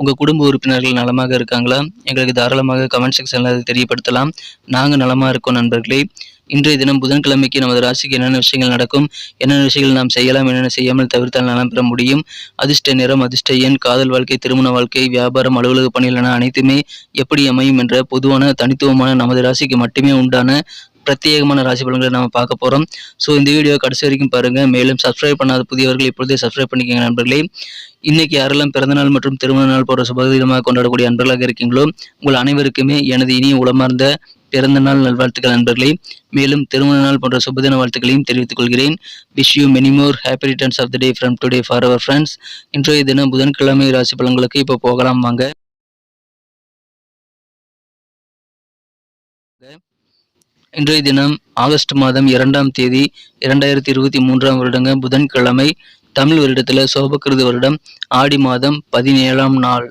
உங்கள் குடும்ப உறுப்பினர்கள் நலமாக இருக்காங்களா? எங்களுக்கு தாராளமாக கமெண்ட் செக்ஷனில் அதை தெரியப்படுத்தலாம். நாங்கள் நலமாக இருக்கோம் நண்பர்களே. இன்றைய தினம் புதன்கிழமைக்கு நமது ராசிக்கு என்னென்ன விஷயங்கள் நடக்கும் என்னென்ன விஷயங்கள் நாம் செய்யலாம் என்னென்ன செய்யாமல் தவிர்த்தால் நலம் பெற முடியும்? அதிர்ஷ்ட நிறம் அதிர்ஷ்ட எண் காதல் வாழ்க்கை திருமண வாழ்க்கை வியாபாரம் அலுவலக பணிகள் என அனைத்துமே எப்படி அமையும் என்ற பொதுவான தனித்துவமான நமது ராசிக்கு மட்டுமே உண்டான பிரத்யேகமான ராசி பலன்களை நம்ம பார்க்க போகிறோம் ஸோ இந்த வீடியோ கடைசி வரைக்கும் பாருங்கள் மேலும் சப்ஸ்கிரைப் பண்ணாத புதியவர்கள் இப்பொழுதே சப்ஸ்கிரைப் பண்ணிக்கோங்க நண்பர்களே. இன்னைக்கு யாரெல்லாம் பிறந்தநாள் மற்றும் திருமண நாள் போன்ற சுபதினமாக கொண்டாடக்கூடிய அன்பர்களாக இருக்கீங்களோ உங்கள் அனைவருக்குமே எனது இனிய உளமார்ந்த பிறந்த நாள் நல்வாழ்த்துக்கள் நண்பர்களே. மேலும் திருமண நாள் போன்ற சுபதின வாழ்த்துக்களையும் தெரிவித்துக் கொள்கிறேன். Wish you many more happy returns of the day from today for our friends இன்றைய தினம் புதன்கிழமை ராசி பலன்களுக்கு இப்போ போகலாம் வாங்க. இன்றைய தினம் ஆகஸ்ட் மாதம் இரண்டாம் தேதி இரண்டாயிரத்தி இருபத்தி மூன்றாம் வருடங்க புதன்கிழமை தமிழ் வருடத்துல சோபகிருது வருடம் ஆடி மாதம் பதினேழாம் நாள்.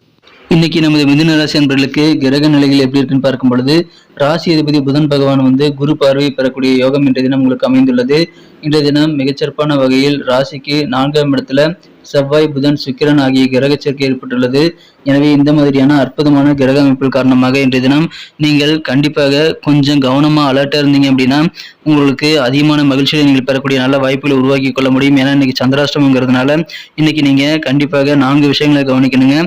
இன்னைக்கு நமது மிதுன ராசி அன்பர்களுக்கு கிரக நிலைகள் எப்படி இருக்குன்னு பார்க்கும் பொழுது ராசி அதிபதி புதன் பகவான் வந்து குரு பார்வை பெறக்கூடிய யோகம் இன்றைய தினம் உங்களுக்கு அமைந்துள்ளது. இன்றைய தினம் மிகச்சிறப்பான வகையில் ராசிக்கு நான்காம் இடத்துல செவ்வாய் புதன் சுக்கிரன் ஆகிய கிரக சேர்க்கை ஏற்பட்டுள்ளது. எனவே இந்த மாதிரியான அற்புதமான கிரக அமைப்புகள் காரணமாக இன்றைய தினம் நீங்கள் கண்டிப்பாக கொஞ்சம் கவனமா அலர்ட்டா இருந்தீங்க அப்படின்னா உங்களுக்கு அதிகமான மகிழ்ச்சியை நீங்கள் பெறக்கூடிய நல்ல வாய்ப்புகளை உருவாக்கி கொள்ள முடியும். ஏன்னா இன்னைக்கு சந்திராஷ்டமங்கிறதுனால இன்னைக்கு நீங்க கண்டிப்பாக நான்கு விஷயங்களை கவனிக்கணுங்க.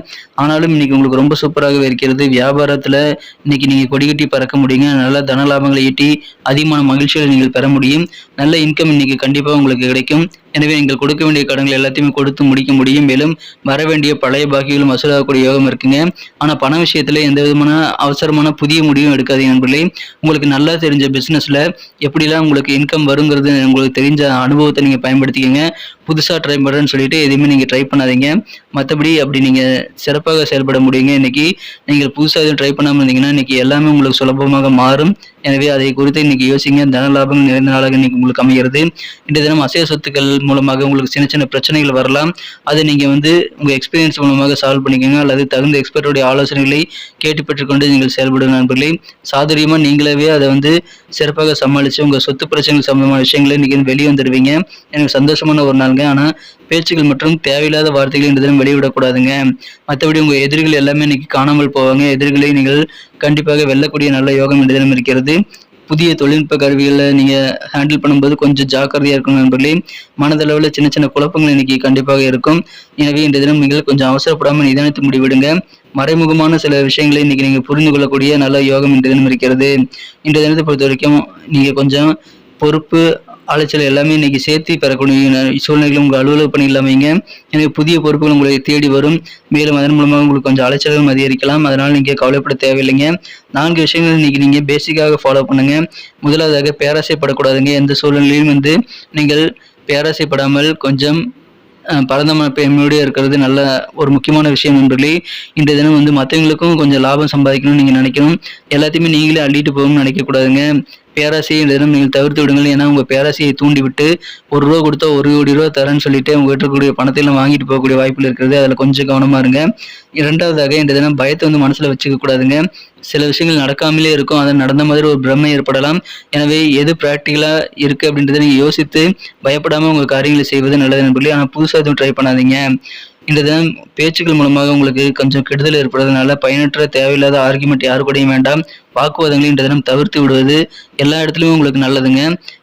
ஆனாலும் இன்னைக்கு உங்களுக்கு ரொம்ப சூப்பராகவே இருக்கிறது. வியாபாரத்துல இன்னைக்கு நீங்க கொடிகட்டி பறக்க முடியுங்க. நல்ல தன லாபங்களை ஈட்டி அதிகமான மகிழ்ச்சிகளை நீங்கள் பெற முடியும். நல்ல இன்கம் இன்னைக்கு கண்டிப்பாக உங்களுக்கு கிடைக்கும். எனவே நீங்கள் கொடுக்க வேண்டிய கடன்கள் எல்லாத்தையுமே கொடுத்து முடிக்க முடியும். மேலும் வர வேண்டிய பழைய பாக்கிகளும் வசூலாகக்கூடிய யோகம் இருக்குங்க. ஆனால் பண விஷயத்தில் எந்த விதமான அவசரமான புதிய முடிவும் எடுக்காதீங்க நண்பர்களே. உங்களுக்கு நல்லா தெரிஞ்ச பிஸ்னஸில் எப்படிலாம் உங்களுக்கு இன்கம் வருங்கிறது உங்களுக்கு தெரிஞ்ச அனுபவத்தை நீங்கள் பயன்படுத்திக்கங்க. புதுசாக ட்ரை பண்ணுறேன்னு சொல்லிட்டு எதுவுமே நீங்கள் ட்ரை பண்ணாதீங்க. மற்றபடி அப்படி நீங்கள் சிறப்பாக செயல்பட முடியுங்க. இன்னைக்கு நீங்கள் புதுசாக எதுவும் ட்ரை பண்ணாமல் இருந்தீங்கன்னா இன்னைக்கு எல்லாமே உங்களுக்கு சுலபமாக மாறும். எனவே அதை குறித்து இன்னைக்கு யோசிங்க. தன லாபம் நிறைந்த நாளாக இன்னைக்கு உங்களுக்கு அமைகிறது. இன்றைய தினம் அசைய சொத்துக்கள் மூலமாக உங்களுக்கு சின்ன சின்ன பிரச்சனைகள் வரலாம். அதை நீங்கள் வந்து உங்கள் எக்ஸ்பீரியன்ஸ் மூலமாக சால்வ் பண்ணிக்கோங்க. அல்லது தகுந்த எக்ஸ்பர்ட்டுடைய ஆலோசனைகளை கேட்டு பெற்றுக்கொண்டு நீங்கள் செயல்படும் நண்பர்களே. சாதரியமாக நீங்களாவே அதை வந்து சிறப்பாக சமாளித்து உங்கள் சொத்து பிரச்சனைகள் சம்பந்தமான விஷயங்களை இன்னைக்கு வெளியே வந்துடுவீங்க. எனக்கு சந்தோஷமான ஒரு நாளுங்க. ஆனா பேச்சுகள் மற்றும் தேவையில்லாத வார்த்தைகள் இந்த தினம் வெளியிடக்கூடாதுங்க. மற்றபடி உங்கள் எதிரிகள் எல்லாமே இன்னைக்கு காணாமல் போவாங்க. எதிரிகளை நீங்கள் கண்டிப்பாக வெல்லக்கூடிய நல்ல யோகம் என்றதிலும் இருக்கிறது. புதிய தொழில்நுட்ப கருவிகளை நீங்க ஹேண்டில் பண்ணும்போது கொஞ்சம் ஜாக்கிரதையா இருக்கணும் நண்பர்களே. மனதளவில் சின்ன சின்ன குழப்பங்கள் இன்னைக்கு கண்டிப்பாக இருக்கும். எனவே இந்த தினம் நீங்கள் கொஞ்சம் அவசரப்படாமல் நிதானித்து முடிவிடுங்க. மறைமுகமான சில விஷயங்களை இன்னைக்கு நீங்கள் புரிந்து கொள்ளக்கூடிய நல்ல யோகம் இந்த தினம் இருக்கிறது. இந்த தினத்தை பொறுத்த வரைக்கும் நீங்க கொஞ்சம் பொறுப்பு அலைச்சல் எல்லாமே இன்னைக்கு சேர்த்து பெறக்கூடிய சூழ்நிலைகளும் சூழ்நிலைகள் உங்கள் அலுவலக பணி இல்லாமங்க எனவே புதிய பொறுப்புகள் உங்களை தேடி வரும். மேலும் அதன் மூலமாக உங்களுக்கு கொஞ்சம் அலைச்சலும் அதிகரிக்கலாம். அதனால் நீங்கள் கவலைப்பட தேவையில்லைங்க. நான்கு விஷயங்கள் இன்னைக்கு நீங்கள் பேசிக்காக ஃபாலோ பண்ணுங்க. முதலாவதாக பேராசைப்படக்கூடாதுங்க. எந்த சூழ்நிலையிலும் வந்து நீங்கள் பேராசைப்படாமல் கொஞ்சம் அஹ், பரந்த இருக்கிறது நல்ல ஒரு முக்கியமான விஷயம் நண்பர்களே. இந்த தினம் வந்து மற்றவங்களுக்கும் கொஞ்சம் லாபம் சம்பாதிக்கணும்னு நீங்கள் நினைக்கணும். எல்லாத்தையுமே நீங்களே அள்ளிட்டு போகணும்னு நினைக்கக்கூடாதுங்க. பேராசையை தினம் நீங்கள் தவிர்த்து விடுங்கள். ஏன்னா உங்கள் பேராசையை தூண்டி விட்டு ஒரு ரூபா கொடுத்தா ஒரு கோடி ரூபா தரேன்னு சொல்லிட்டு உங்கள் கிட்ட இருக்கக்கூடிய வாங்கிட்டு போகக்கூடிய வாய்ப்பில் இருக்கிறது. அதில் கொஞ்சம் கவனமா இருங்க. இரண்டாவதாக இந்த தினம் பயத்தை வந்து மனசில் வச்சுக்க கூடாதுங்க. சில விஷயங்கள் நடக்காமலே இருக்கும். அது நடந்த மாதிரி ஒரு பிரம்மை ஏற்படலாம். எனவே எது ப்ராக்டிக்கலாக இருக்குது அப்படின்றத நீங்கள் யோசித்து பயப்படாமல் உங்கள் காரியங்களை செய்வது நல்லது நண்பர்களே ஆனால் புதுசாக எதுவும் ட்ரை பண்ணாதீங்க. இந்த தினம் பேச்சுக்கள் மூலமாக உங்களுக்கு கொஞ்சம் கெடுதல் ஏற்படுறதுனால பயனற்ற தேவையில்லாத ஆர்குமெண்ட் யாரு கூடயும் வேண்டாம். வாக்குவாதங்களை இந்த தினம் தவிர்த்து விடுவது எல்லா இடத்துலையும் உங்களுக்கு நல்லதுங்க.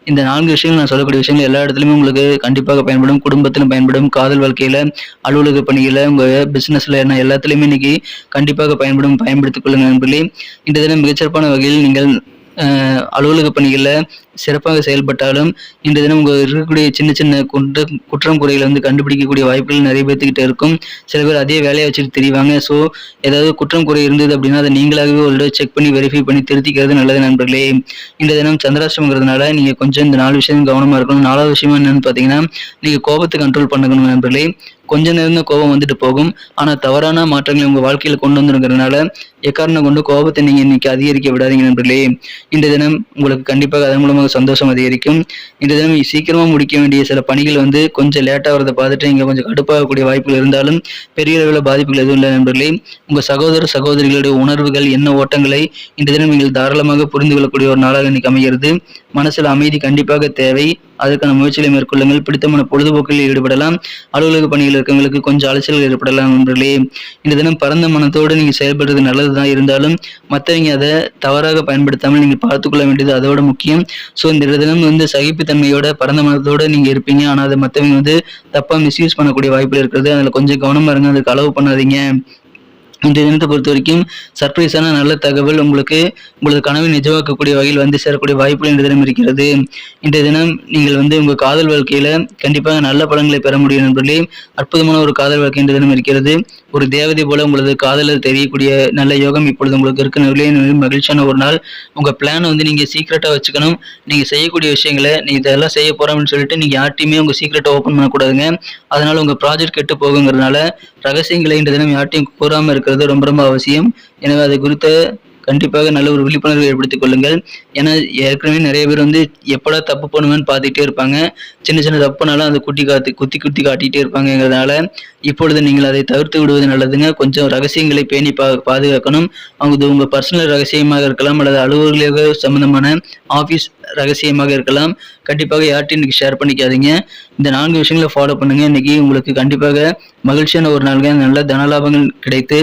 இந்த நான்கு விஷயங்கள் நான் சொல்லக்கூடிய விஷயங்கள் எல்லா இடத்துலையுமே உங்களுக்கு கண்டிப்பாக பயன்படும். குடும்பத்திலும் பயன்படும். காதல் வாழ்க்கையில் அலுவலக பணியில் உங்கள் பிஸ்னஸில் என்ன எல்லாத்துலேயுமே இன்னைக்கு கண்டிப்பாக பயன்படும். பயன்படுத்திக் கொள்ளுங்க நண்பர்களே. இந்த தினம் மிகச்சிறப்பான வகையில் நீங்கள் அலுவலக பணிகளில் சிறப்பாக செயல்பட்டாலும் இன்று தினம் உங்கள் இருக்கக்கூடிய சின்ன சின்ன குற்ற குற்றம் குறைகளை வந்து கண்டுபிடிக்கக்கூடிய வாய்ப்புகள் நிறைய பேர்த்துக்கிட்ட இருக்கும். சில பேர் அதே வேலையை வச்சுட்டு தெரிவாங்க. ஸோ ஏதாவது குற்றம் குறை இருந்தது அப்படின்னா அதை நீங்களாகவே ஒரு தடவை செக் பண்ணி வெரிஃபை பண்ணி திருத்திக்கிறது நல்லது நண்பர்களே. இந்த தினம் சந்திராஷ்டமங்கிறதுனால நீங்கள் கொஞ்சம் இந்த நாலு விஷயம் கவனமாக இருக்கணும். நாலாவது விஷயம் என்னன்னு பார்த்தீங்கன்னா நீங்கள் கோபத்தை கண்ட்ரோல் பண்ணணும் நண்பர்களே. கொஞ்ச நேரம்தான் கோபம் வந்துட்டு போகும். ஆனால் தவறான மாற்றங்களை உங்கள் வாழ்க்கையில் கொண்டு வந்துருங்கிறதுனால எக்காரணம் கொண்டு கோபத்தை நீங்கள் இன்னைக்கு அதிகரிக்க விடாதீங்க நண்பர்களே. இந்த தினம் உங்களுக்கு கண்டிப்பாக அதன் மூலமாக கண்டிப்பாக சந்தோஷம் அதிகரிக்கும். இந்த தினம் சீக்கிரமாக முடிக்க வேண்டிய சில பணிகள் வந்து கொஞ்சம் லேட்டாக வரதை பார்த்துட்டு இங்கே கொஞ்சம் கடுப்பாகக்கூடிய வாய்ப்புகள் இருந்தாலும் பெரிய அளவில் பாதிப்புகள் எதுவும் இல்லை நண்பர்களே. உங்கள் சகோதர சகோதரிகளுடைய உணர்வுகள் என்ன ஓட்டங்களை இந்த தினம் நீங்கள் தாராளமாக புரிந்து கொள்ளக்கூடிய ஒரு நாளாக இன்னைக்கு அமைகிறது. மனசில் அமைதி கண்டிப்பாக தேவை. அதற்கான முயற்சிகளை மேற்கொள்ளுங்கள். பிடித்தமான பொழுதுபோக்கில் ஈடுபடலாம். அலுவலக பணியில் இருக்கவங்களுக்கு கொஞ்சம் அலைச்சல்கள் ஏற்படலாம் நண்பர்களே. இந்த தினம் பரந்த மனத்தோடு நீங்கள் செயல்படுறது நல்லது தான் இருந்தாலும் மற்றவங்க அதை தவறாக பயன்படுத்தாமல் நீங்கள் பார்த்துக்கொள்ள வேண்டியது அதோட முக்கியம். ஸோ இந்த தினம் வந்து சகிப்புத்தன்மையோட பரந்த மனத்தோடு நீங்கள் இருப்பீங்க. ஆனால் அதை மற்றவங்க வந்து தப்பாக மிஸ்யூஸ் பண்ணக்கூடிய வாய்ப்புகள் இருக்கிறது. அதில் கொஞ்சம் கவனமாக இருங்க. அதுக்கு அளவு பண்ணாதீங்க. இந்த தினத்தை பொறுத்த வரைக்கும் சர்ப்ரைஸான நல்ல தகவல் உங்களுக்கு உங்களது கனவை நிஜமாக்கக்கூடிய வகையில் வந்து சேரக்கூடிய வாய்ப்புகள் இந்த தினம் இருக்கிறது. இந்த தினம் நீங்கள் வந்து உங்கள் காதல் வாழ்க்கையில கண்டிப்பாக நல்ல பலன்களை பெற முடியும் நண்பர்களே. அற்புதமான ஒரு காதல் வாழ்க்கை இந்த தினம் இருக்கிறது. ஒரு தேவதை போல உங்களது காதலில் தெரியக்கூடிய நல்ல யோகம் இப்பொழுது உங்களுக்கு இருக்கு. நண்பர்களே மகிழ்ச்சியான ஒரு நாள். உங்கள் பிளானை வந்து நீங்கள் சீக்ரெட்டாக வச்சுக்கணும். நீங்கள் செய்யக்கூடிய விஷயங்களை நீ இதெல்லாம் செய்ய போகிறோம்னு சொல்லிட்டு நீங்கள் யார்ட்டையுமே உங்கள் சீக்ரெட்டை ஓப்பன் பண்ணக்கூடாதுங்க. அதனால் உங்கள் ப்ராஜெக்ட் கெட்டு போகுங்கிறதுனால ரகசியங்களை இந்த தினம் யார்ட்டையும் கூறாமல் இருக்கிறது ரொம்ப ரொம்ப அவசியம். எனவே அது குறித்த கண்டிப்பாக நல்ல ஒரு விழிப்புணர்வு ஏற்படுத்திக் கொள்ளுங்கள். ஏன்னா ஏற்கனவே நிறைய பேர் வந்து எப்படா தப்பு பண்ணுவேன்னு பார்த்துட்டே இருப்பாங்க. சின்ன சின்ன தப்பு பண்ணாலும் அதை குட்டி காத்து குத்தி குத்தி காட்டிகிட்டே இருப்பாங்கங்கிறதுனால இப்பொழுது நீங்கள் அதை தவிர்த்து விடுவது நல்லதுங்க. கொஞ்சம் ரகசியங்களை பேணி பா பாதுகாக்கணும். அவங்க உங்கள் பர்சனல் ரகசியமாக இருக்கலாம் அல்லது அலுவலக சம்பந்தமான ஆஃபீஸ் ரகசியமாக இருக்கலாம். கண்டிப்பாக யார்ட்டையும் இன்னைக்கு ஷேர் பண்ணிக்காதீங்க. இந்த நான்கு விஷயங்களை ஃபாலோ பண்ணுங்கள் இன்றைக்கி உங்களுக்கு கண்டிப்பாக மகிழ்ச்சியான ஒரு நாளுங்க. நல்ல தனலாபங்கள் கிடைத்து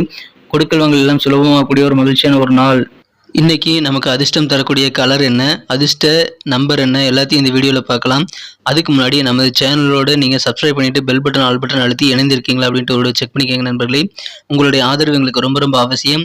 கொடுக்கல் வாங்கல் எல்லாம் சுலபமாகக்கூடிய ஒரு மகிழ்ச்சியான ஒரு நாள். இன்றைக்கி நமக்கு அதிர்ஷ்டம் தரக்கூடிய கலர் என்ன? அதிர்ஷ்ட நம்பர் என்ன? எல்லாத்தையும் இந்த வீடியோவில் பார்க்கலாம். அதுக்கு முன்னாடி நமது சேனலோடு நீங்கள் சப்ஸ்கிரைப் பண்ணிவிட்டு பெல் பட்டன் ஆல் பட்டன் அழுத்தி இணைந்திருக்கீங்களா அப்படின்ட்டு ஒரு செக் பண்ணிக்கோங்க நண்பர்களே. உங்களுடைய ஆதரவு எங்களுக்கு ரொம்ப ரொம்ப அவசியம்.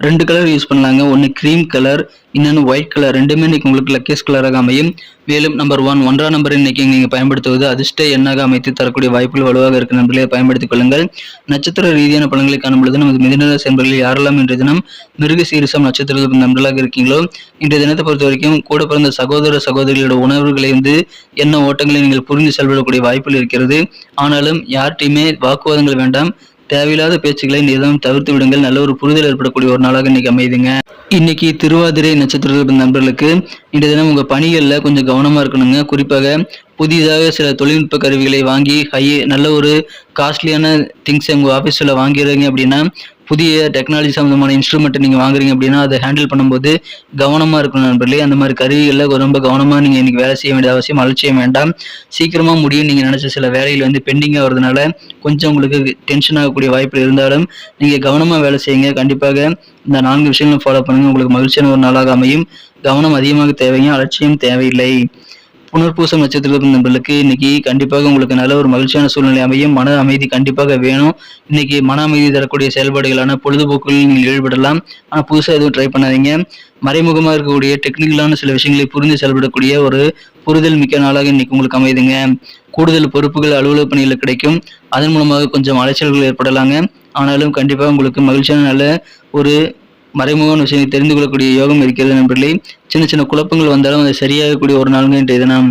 ரெண்டு கலர் யூஸ் பண்ணலாங்க ஒன்று க்ரீம் கலர் இன்னொன்று ஒயிட் கலர் ரெண்டுமே இன்னைக்கு உங்களுக்கு லக்கேஸ் கலராக அமையும். மேலும் நம்பர் ஒன் ஒன்றாம் நம்பர் இன்றைக்கி நீங்கள் பயன்படுத்துவது அதிர்ஷ்ட எண்ணாக அமைத்து தரக்கூடிய வாய்ப்புகள் வலுவாக இருக்க நண்பர்களை. பயன்படுத்திக் கொள்ளுங்கள். நட்சத்திர ரீதியான பலன்களை காணும் பொழுது நமது மிதனராசி என்பர்கள் யாரெல்லாம் இன்றைய தினம் மிருக சீரிசம் நட்சத்திரத்தில் நண்பர்களாக இருக்கீங்களோ இன்றைய தினத்தை பொறுத்த வரைக்கும் கூட பிறந்த சகோதர சகோதரிகளோட உணர்வுகளை வந்து என்ன ஓட்டங்களை நீங்கள் புரிந்து செல்வதக்கூடிய வாய்ப்புகள் இருக்கிறது. ஆனாலும் யார்கிட்டையுமே வாக்குவாதங்கள் வேண்டாம். தேவையில்லாத பேச்சுக்களை நிதம் தவிர்த்து விடுங்கள். நல்ல ஒரு புரிதல் ஏற்படக்கூடிய ஒரு நாளாக இன்னைக்கு அமைதுங்க இன்னைக்கு திருவாதிரை நட்சத்திரத்தில் நண்பர்களுக்கு இன்றைய தினம் உங்கள் பணிகளில் கொஞ்சம் கவனமாக இருக்கணுங்க. குறிப்பாக புதிதாக சில தொழில்நுட்ப கருவிகளை வாங்கி ஹை நல்ல ஒரு காஸ்ட்லியான திங்ஸ் உங்கள் ஆஃபீஸில் வாங்கிறீங்க அப்படின்னா புதிய டெக்னாலஜி சம்மந்தமான இன்ஸ்ட்ருமெண்ட்டை நீங்கள் வாங்குறீங்க அப்படின்னா அதை ஹேண்டில் பண்ணும்போது கவனமாக இருக்கணும் நண்பர்களே. அந்த மாதிரி கருவிகளில் ரொம்ப கவனமாக நீங்கள் இன்றைக்கி வேலை செய்ய வேண்டிய அவசியம் அலட்சியம் வேண்டாம். சீக்கிரமாக முடியும் நீங்கள் நினச்ச சில வேலையில் வந்து பெண்டிங்காக வரதுனால கொஞ்சம் உங்களுக்கு டென்ஷன் ஆகக்கூடிய வாய்ப்பு இருந்தாலும் நீங்கள் கவனமாக வேலை செய்யுங்க. கண்டிப்பாக இந்த நான்கு விஷயங்களும் ஃபாலோ பண்ணுங்கள் உங்களுக்கு மகிழ்ச்சியான ஒரு நாளாக அமையும். கவனம் அதிகமாக தேவைங்க. அலட்சியம் தேவையில்லை. புனர்பூசம் நட்சத்திரத்தில் நம்மளுக்கு இன்னைக்கு கண்டிப்பாக உங்களுக்கு நல்ல ஒரு மகிழ்ச்சியான சூழ்நிலை அமையும். மன அமைதி கண்டிப்பாக வேணும். இன்னைக்கு மன அமைதி தரக்கூடிய செயல்பாடுகளான பொழுதுபோக்குகளில் நீங்கள் ஈடுபடலாம். ஆனால் புதுசாக எதுவும் ட்ரை பண்ணாதீங்க. மறைமுகமாக இருக்கக்கூடிய டெக்னிக்கலான சில விஷயங்களை புரிந்து செயல்படக்கூடிய ஒரு புரிதல் மிக்க நாளாக இன்னைக்கு உங்களுக்கு அமைதுங்க. கூடுதல் பொறுப்புகள் அலுவலக பணியில் கிடைக்கும். அதன் மூலமாக கொஞ்சம் அலைச்சல்கள் ஏற்படலாங்க. ஆனாலும் கண்டிப்பாக உங்களுக்கு மகிழ்ச்சியான நல்ல ஒரு மறைமுகமான விஷயங்களை தெரிந்து கொள்ளக்கூடிய யோகம் இருக்கிறது நண்பர்களே. சின்ன சின்ன குழப்பங்கள் வந்தாலும் அதை சரியாகக்கூடிய ஒரு நாளுங்க இன்றைய தினம்.